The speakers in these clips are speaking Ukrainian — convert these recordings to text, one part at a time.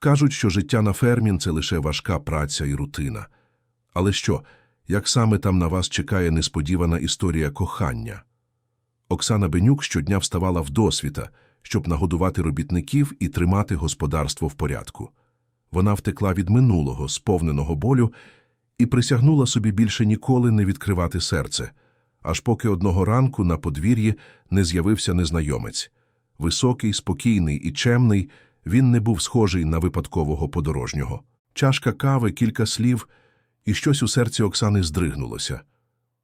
Кажуть, що життя на фермі – це лише важка праця і рутина. Але що, як саме там на вас чекає несподівана історія кохання? Оксана Бенюк щодня вставала в досвіта, щоб нагодувати робітників і тримати господарство в порядку. Вона втекла від минулого, сповненого болю, і присягнула собі більше ніколи не відкривати серце, аж поки одного ранку на подвір'ї не з'явився незнайомець. Високий, спокійний і чемний, він не був схожий на випадкового подорожнього. Чашка кави, кілька слів, і щось у серці Оксани здригнулося.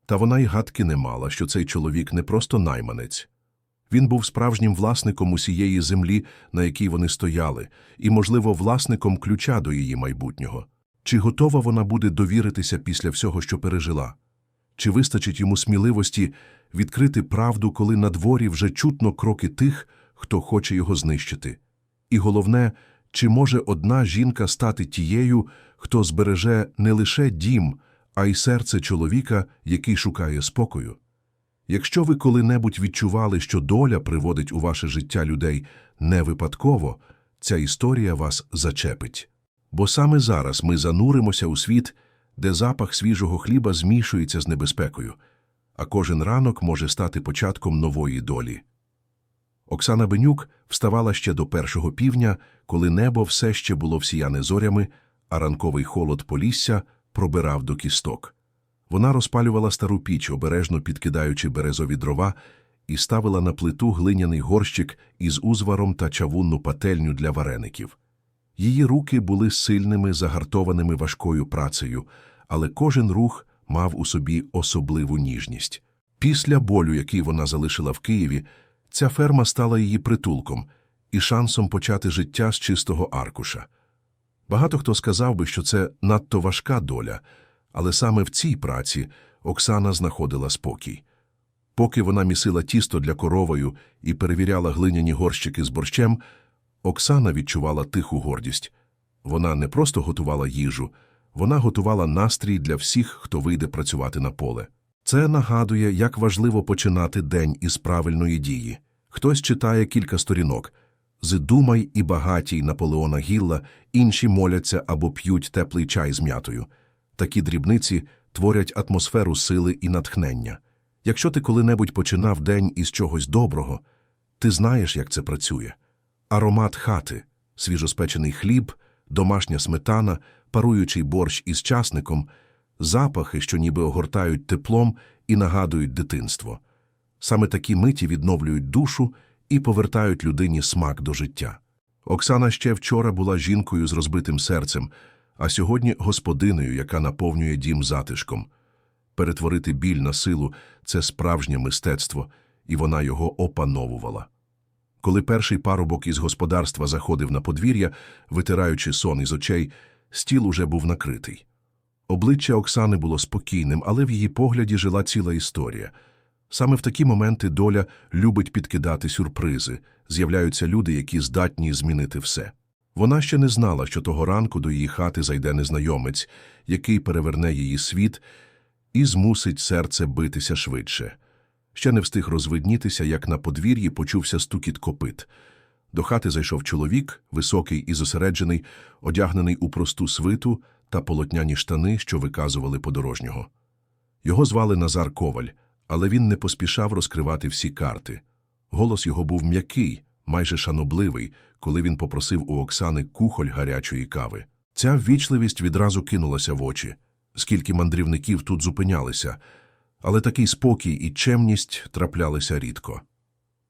Та вона й гадки не мала, що цей чоловік не просто найманець. Він був справжнім власником усієї землі, на якій вони стояли, і, можливо, власником ключа до її майбутнього. Чи готова вона буде довіритися після всього, що пережила? Чи вистачить йому сміливості відкрити правду, коли на дворі вже чутно кроки тих, хто хоче його знищити? І головне, чи може одна жінка стати тією, хто збереже не лише дім, а й серце чоловіка, який шукає спокою? Якщо ви коли-небудь відчували, що доля приводить у ваше життя людей не випадково, ця історія вас зачепить. Бо саме зараз ми зануримося у світ, де запах свіжого хліба змішується з небезпекою, а кожен ранок може стати початком нової долі. Оксана Бенюк вставала ще до першого півдня, коли небо все ще було всіяне зорями, а ранковий холод полісся пробирав до кісток. Вона розпалювала стару піч, обережно підкидаючи березові дрова, і ставила на плиту глиняний горщик із узваром та чавунну пательню для вареників. Її руки були сильними, загартованими важкою працею, але кожен рух мав у собі особливу ніжність. Після болю, який вона залишила в Києві, ця ферма стала її притулком і шансом почати життя з чистого аркуша. Багато хто сказав би, що це надто важка доля, але саме в цій праці Оксана знаходила спокій. Поки вона місила тісто для коровою і перевіряла глиняні горщики з борщем, Оксана відчувала тиху гордість. Вона не просто готувала їжу, вона готувала настрій для всіх, хто вийде працювати на поле. Це нагадує, як важливо починати день із правильної дії. Хтось читає кілька сторінок з «Думай і багатій» Наполеона Гілла, інші моляться або п'ють теплий чай з м'ятою. Такі дрібниці творять атмосферу сили і натхнення. Якщо ти коли-небудь починав день із чогось доброго, ти знаєш, як це працює. Аромат хати, свіжоспечений хліб, домашня сметана, паруючий борщ із часником, запахи, що ніби огортають теплом і нагадують дитинство. Саме такі миті відновлюють душу і повертають людині смак до життя. Оксана ще вчора була жінкою з розбитим серцем, а сьогодні господиною, яка наповнює дім затишком. Перетворити біль на силу це справжнє мистецтво, і вона його опановувала. Коли перший парубок із господарства заходив на подвір'я, витираючи сон із очей, стіл уже був накритий. Обличчя Оксани було спокійним, але в її погляді жила ціла історія. Саме в такі моменти доля любить підкидати сюрпризи, з'являються люди, які здатні змінити все. Вона ще не знала, що того ранку до її хати зайде незнайомець, який переверне її світ і змусить серце битися швидше. Ще не встиг розвиднітися, як на подвір'ї почувся стукіт копит. До хати зайшов чоловік, високий і зосереджений, одягнений у просту свиту та полотняні штани, що виказували подорожнього. Його звали Назар Коваль, але він не поспішав розкривати всі карти. Голос його був м'який, майже шанобливий, коли він попросив у Оксани кухоль гарячої кави. Ця ввічливість відразу кинулася в очі, скільки мандрівників тут зупинялися, але такий спокій і чемність траплялися рідко.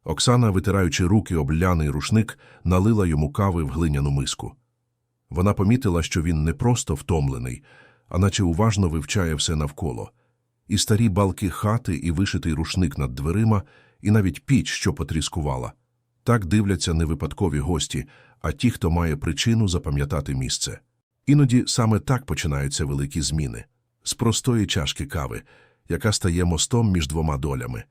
Оксана, витираючи руки об ляний рушник, налила йому кави в глиняну миску. Вона помітила, що він не просто втомлений, а наче уважно вивчає все навколо. І старі балки хати, і вишитий рушник над дверима, і навіть піч, що потріскувала. Так дивляться не випадкові гості, а ті, хто має причину запам'ятати місце. Іноді саме так починаються великі зміни з простої чашки кави, яка стає мостом між двома долями.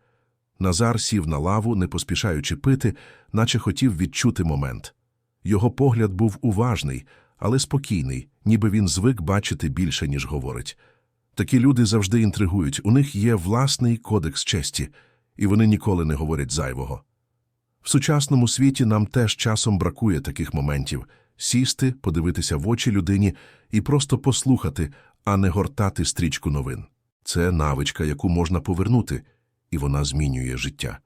Назар сів на лаву, не поспішаючи пити, наче хотів відчути момент. Його погляд був уважний, але спокійний, ніби він звик бачити більше, ніж говорить. Такі люди завжди інтригують, у них є власний кодекс честі, і вони ніколи не говорять зайвого. В сучасному світі нам теж часом бракує таких моментів, сісти, подивитися в очі людині і просто послухати, а не гортати стрічку новин. Це навичка, яку можна повернути, і вона змінює життя.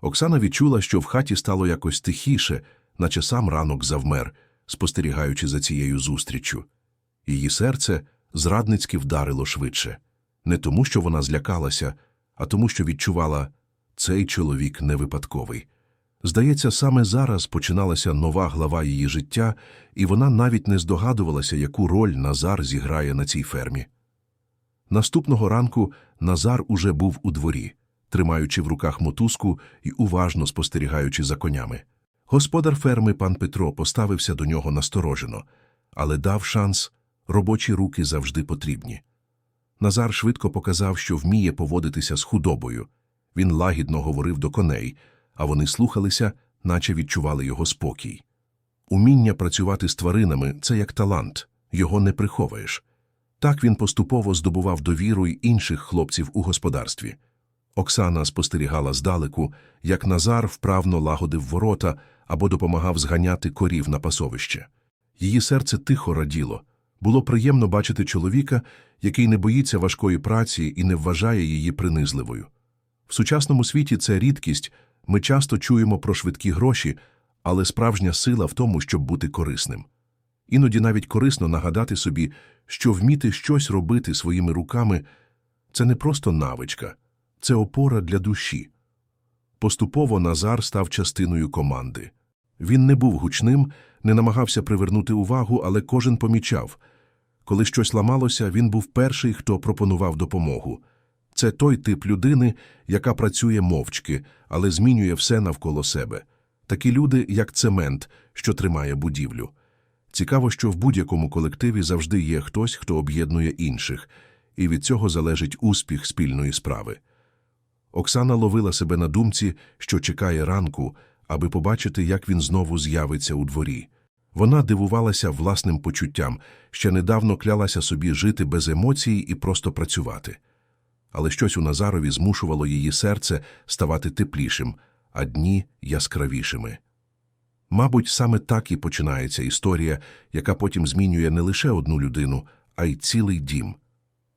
Оксана відчула, що в хаті стало якось тихіше, наче сам ранок завмер, спостерігаючи за цією зустріччю. Її серце зрадницьки вдарило швидше. Не тому, що вона злякалася, а тому, що відчувала цей чоловік не випадковий. Здається, саме зараз починалася нова глава її життя, і вона навіть не здогадувалася, яку роль Назар зіграє на цій фермі. Наступного ранку Назар уже був у дворі, тримаючи в руках мотузку і уважно спостерігаючи за конями. Господар ферми пан Петро поставився до нього насторожено, але дав шанс робочі руки завжди потрібні. Назар швидко показав, що вміє поводитися з худобою. Він лагідно говорив до коней, а вони слухалися, наче відчували його спокій. Уміння працювати з тваринами це як талант, його не приховаєш. Так він поступово здобував довіру й інших хлопців у господарстві. Оксана спостерігала здалеку, як Назар вправно лагодив ворота або допомагав зганяти корів на пасовище. Її серце тихо раділо. Було приємно бачити чоловіка, який не боїться важкої праці і не вважає її принизливою. В сучасному світі це рідкість, ми часто чуємо про швидкі гроші, але справжня сила в тому, щоб бути корисним. Іноді навіть корисно нагадати собі, що вміти щось робити своїми руками – це не просто навичка, це опора для душі. Поступово Назар став частиною команди. Він не був гучним, не намагався привернути увагу, але кожен помічав. Коли щось ламалося, він був перший, хто пропонував допомогу. Це той тип людини, яка працює мовчки, але змінює все навколо себе. Такі люди, як цемент, що тримає будівлю. Цікаво, що в будь-якому колективі завжди є хтось, хто об'єднує інших, і від цього залежить успіх спільної справи. Оксана ловила себе на думці, що чекає ранку, аби побачити, як він знову з'явиться у дворі. Вона дивувалася власним почуттям, ще недавно клялася собі жити без емоцій і просто працювати. Але щось у Назарові змушувало її серце ставати теплішим, а дні яскравішими. Мабуть, саме так і починається історія, яка потім змінює не лише одну людину, а й цілий дім.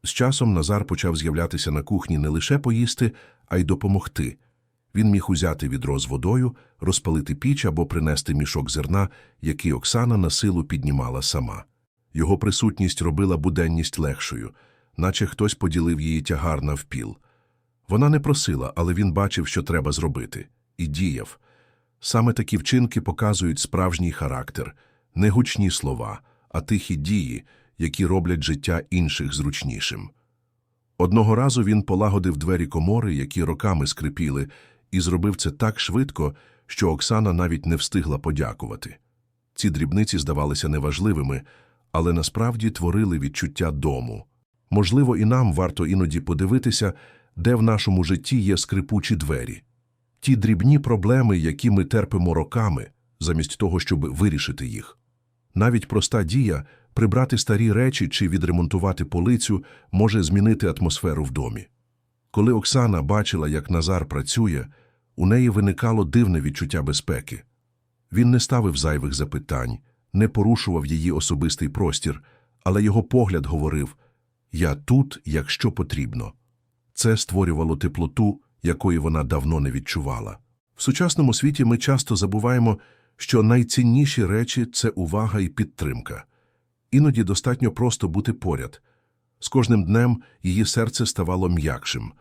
З часом Назар почав з'являтися на кухні не лише поїсти, а й допомогти. Він міг узяти відро з водою, розпалити піч або принести мішок зерна, який Оксана на силу піднімала сама. Його присутність робила буденність легшою, наче хтось поділив її тягар навпіл. Вона не просила, але він бачив, що треба зробити, і діяв. Саме такі вчинки показують справжній характер, не гучні слова, а тихі дії, які роблять життя інших зручнішим. Одного разу він полагодив двері комори, які роками скрипіли, і зробив це так швидко, що Оксана навіть не встигла подякувати. Ці дрібниці здавалися неважливими, але насправді творили відчуття дому. Можливо, і нам варто іноді подивитися, де в нашому житті є скрипучі двері. Ті дрібні проблеми, які ми терпимо роками, замість того, щоб вирішити їх. Навіть проста дія прибрати старі речі чи відремонтувати полицю може змінити атмосферу в домі. Коли Оксана бачила, як Назар працює, у неї виникало дивне відчуття безпеки. Він не ставив зайвих запитань, не порушував її особистий простір, але його погляд говорив Я тут, якщо потрібно. Це створювало теплоту, якої вона давно не відчувала. В сучасному світі ми часто забуваємо, що найцінніші речі це увага і підтримка. Іноді достатньо просто бути поряд. З кожним днем її серце ставало м'якшим.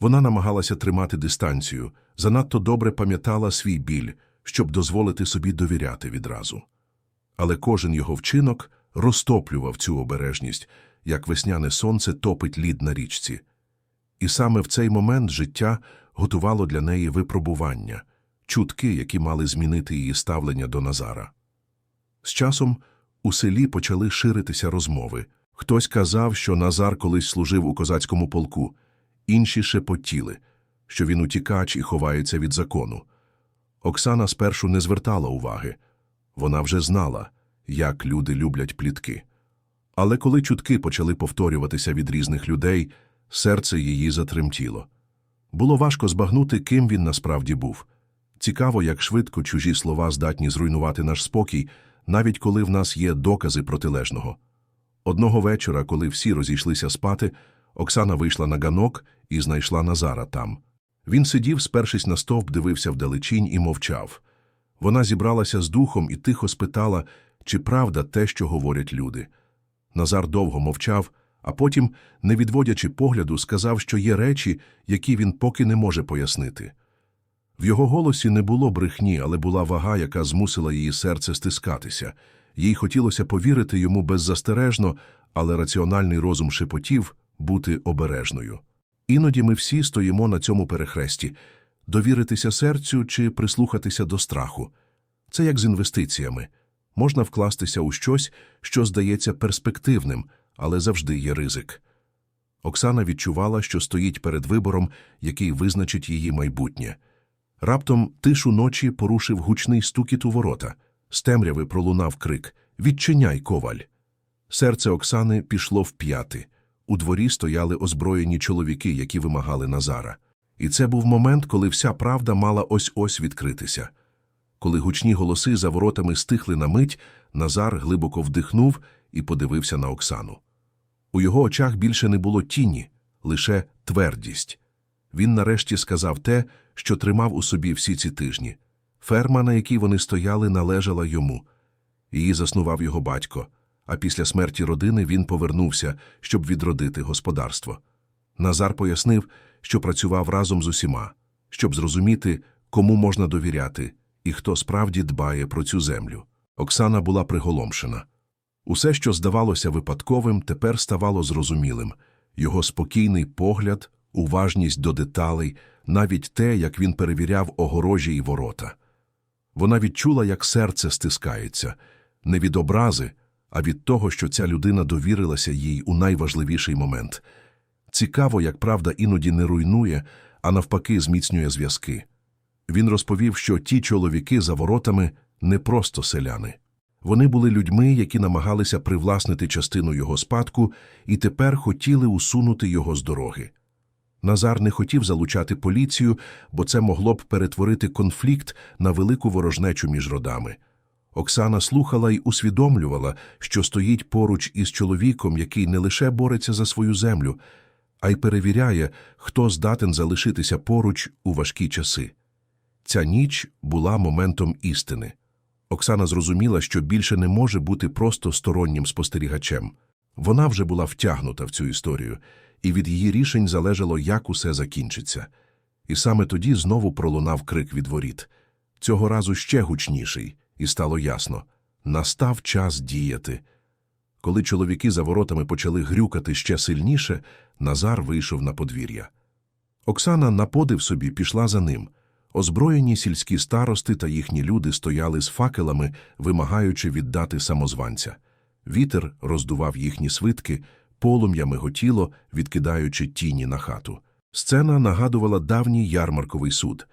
Вона намагалася тримати дистанцію, занадто добре пам'ятала свій біль, щоб дозволити собі довіряти відразу. Але кожен його вчинок розтоплював цю обережність, як весняне сонце топить лід на річці. І саме в цей момент життя готувало для неї випробування, чутки, які мали змінити її ставлення до Назара. З часом у селі почали ширитися розмови. Хтось казав, що Назар колись служив у козацькому полку, інші шепотіли, що він утікач і ховається від закону. Оксана спершу не звертала уваги. Вона вже знала, як люди люблять плітки. Але коли чутки почали повторюватися від різних людей, серце її затремтіло. Було важко збагнути, ким він насправді був. Цікаво, як швидко чужі слова здатні зруйнувати наш спокій, навіть коли в нас є докази протилежного. Одного вечора, коли всі розійшлися спати, Оксана вийшла на ганок і знайшла Назара там. Він сидів, спершись на стовп, дивився вдалечінь і мовчав. Вона зібралася з духом і тихо спитала, чи правда те, що говорять люди. Назар довго мовчав, а потім, не відводячи погляду, сказав, що є речі, які він поки не може пояснити. В його голосі не було брехні, але була вага, яка змусила її серце стискатися. Їй хотілося повірити йому беззастережно, але раціональний розум шепотів бути обережною. Іноді ми всі стоїмо на цьому перехресті довіритися серцю чи прислухатися до страху. Це як з інвестиціями. Можна вкластися у щось, що здається перспективним, але завжди є ризик. Оксана відчувала, що стоїть перед вибором, який визначить її майбутнє. Раптом тишу ночі порушив гучний стукіт у ворота. З темряви пролунав крик Відчиняй, коваль. Серце Оксани пішло в п'яти. У дворі стояли озброєні чоловіки, які вимагали Назара. І це був момент, коли вся правда мала ось-ось відкритися. Коли гучні голоси за воротами стихли на мить, Назар глибоко вдихнув і подивився на Оксану. У його очах більше не було тіні, лише твердість. Він нарешті сказав те, що тримав у собі всі ці тижні. Ферма, на якій вони стояли, належала йому. Її заснував його батько, а після смерті родини він повернувся, щоб відродити господарство. Назар пояснив, що працював разом з усіма, щоб зрозуміти, кому можна довіряти і хто справді дбає про цю землю. Оксана була приголомшена. Усе, що здавалося випадковим, тепер ставало зрозумілим. Його спокійний погляд, уважність до деталей, навіть те, як він перевіряв огорожі й ворота. Вона відчула, як серце стискається, не від образи, а від того, що ця людина довірилася їй у найважливіший момент. Цікаво, як правда іноді не руйнує, а навпаки зміцнює зв'язки. Він розповів, що ті чоловіки за воротами не просто селяни. Вони були людьми, які намагалися привласнити частину його спадку і тепер хотіли усунути його з дороги. Назар не хотів залучати поліцію, бо це могло б перетворити конфлікт на велику ворожнечу між родами. Оксана слухала й усвідомлювала, що стоїть поруч із чоловіком, який не лише бореться за свою землю, а й перевіряє, хто здатен залишитися поруч у важкі часи. Ця ніч була моментом істини. Оксана зрозуміла, що більше не може бути просто стороннім спостерігачем. Вона вже була втягнута в цю історію, і від її рішень залежало, як усе закінчиться. І саме тоді знову пролунав крик від воріт. Цього разу ще гучніший, і стало ясно — настав час діяти. Коли чоловіки за воротами почали грюкати ще сильніше, Назар вийшов на подвір'я. Оксана на подив собі пішла за ним. Озброєні сільські старости та їхні люди стояли з факелами, вимагаючи віддати самозванця. Вітер роздував їхні свитки, полум'я миготіло, відкидаючи тіні на хату. Сцена нагадувала давній ярмарковий суд.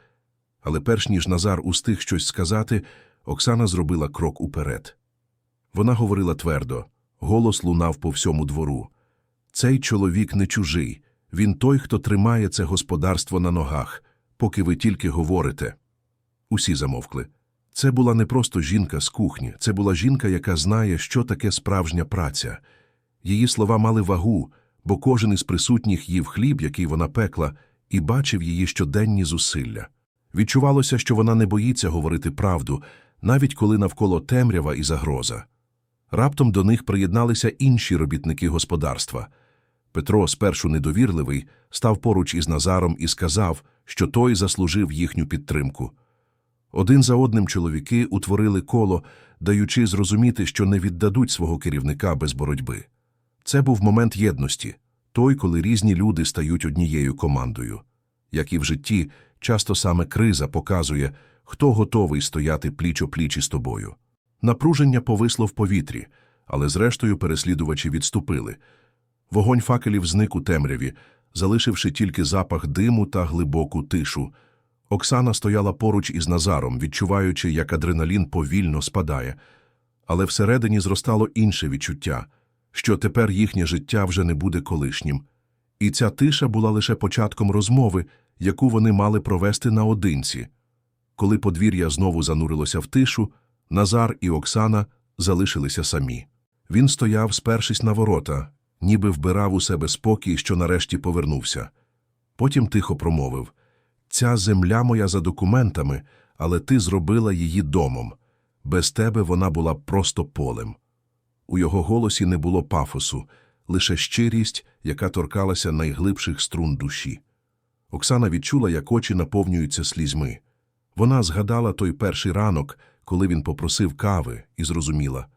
Але перш ніж Назар устиг щось сказати, Оксана зробила крок уперед. Вона говорила твердо, голос лунав по всьому двору. Цей чоловік не чужий, він той, хто тримає це господарство на ногах, поки ви тільки говорите. Усі замовкли. Це була не просто жінка з кухні, це була жінка, яка знає, що таке справжня праця. Її слова мали вагу, бо кожен із присутніх їв хліб, який вона пекла, і бачив її щоденні зусилля. Відчувалося, що вона не боїться говорити правду, навіть коли навколо темрява і загроза. Раптом до них приєдналися інші робітники господарства. Петро, спершу недовірливий, став поруч із Назаром і сказав, що той заслужив їхню підтримку. Один за одним чоловіки утворили коло, даючи зрозуміти, що не віддадуть свого керівника без боротьби. Це був момент єдності, той, коли різні люди стають однією командою. Як і в житті, часто саме криза показує, хто готовий стояти пліч-о-пліч із тобою. Напруження повисло в повітрі, але зрештою переслідувачі відступили. Вогонь факелів зник у темряві, залишивши тільки запах диму та глибоку тишу. Оксана стояла поруч із Назаром, відчуваючи, як адреналін повільно спадає. Але всередині зростало інше відчуття, що тепер їхнє життя вже не буде колишнім. І ця тиша була лише початком розмови, яку вони мали провести наодинці. Коли подвір'я знову занурилося в тишу, Назар і Оксана залишилися самі. Він стояв, спершись на ворота, ніби вбирав у себе спокій, що нарешті повернувся. Потім тихо промовив Ця земля моя за документами, але ти зробила її домом. Без тебе вона була просто полем. У його голосі не було пафосу, лише щирість, яка торкалася найглибших струн душі. Оксана відчула, як очі наповнюються слізьми. Вона згадала той перший ранок, коли він попросив кави, і зрозуміла.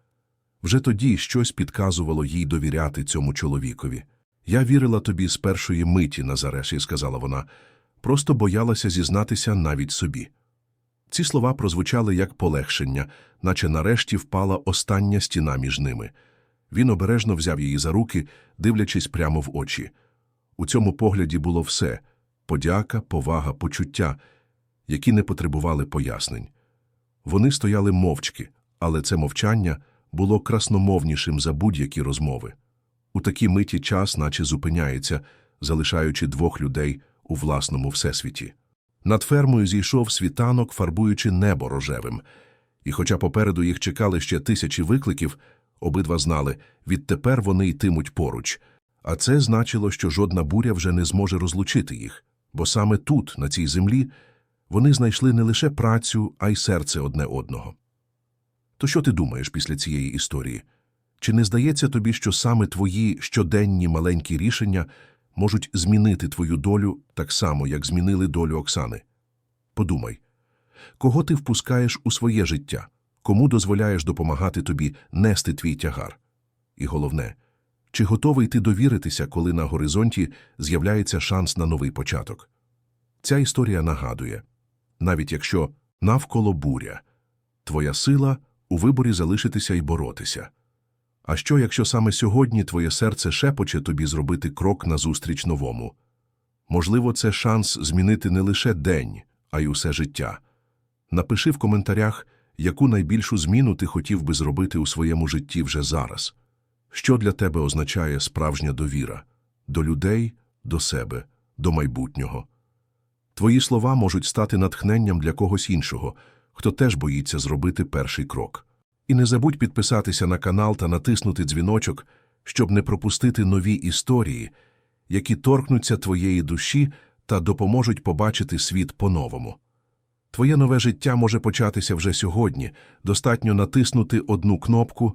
Вже тоді щось підказувало їй довіряти цьому чоловікові. Я вірила тобі з першої миті, Назареші, сказала вона, просто боялася зізнатися навіть собі. Ці слова прозвучали як полегшення, наче нарешті впала остання стіна між ними. Він обережно взяв її за руки, дивлячись прямо в очі. У цьому погляді було все подяка, повага, почуття, які не потребували пояснень. Вони стояли мовчки, але це мовчання було красномовнішим за будь-які розмови. У такій миті час наче зупиняється, залишаючи двох людей у власному всесвіті. Над фермою зійшов світанок, фарбуючи небо рожевим. І хоча попереду їх чекали ще тисячі викликів, обидва знали, відтепер вони йтимуть поруч. А це значило, що жодна буря вже не зможе розлучити їх, бо саме тут, на цій землі, вони знайшли не лише працю, а й серце одне одного. То що ти думаєш після цієї історії? Чи не здається тобі, що саме твої щоденні маленькі рішення можуть змінити твою долю так само, як змінили долю Оксани? Подумай, кого ти впускаєш у своє життя, кому дозволяєш допомагати тобі нести твій тягар? І головне, чи готовий ти довіритися, коли на горизонті з'являється шанс на новий початок? Ця історія нагадує, навіть якщо навколо буря, твоя сила у виборі залишитися і боротися. А що, якщо саме сьогодні твоє серце шепоче тобі зробити крок назустріч новому? Можливо, це шанс змінити не лише день, а й усе життя. Напиши в коментарях, яку найбільшу зміну ти хотів би зробити у своєму житті вже зараз. Що для тебе означає справжня довіра? До людей, до себе, до майбутнього. Твої слова можуть стати натхненням для когось іншого, хто теж боїться зробити перший крок. І не забудь підписатися на канал та натиснути дзвіночок, щоб не пропустити нові історії, які торкнуться твоєї душі та допоможуть побачити світ по-новому. Твоє нове життя може початися вже сьогодні, достатньо натиснути одну кнопку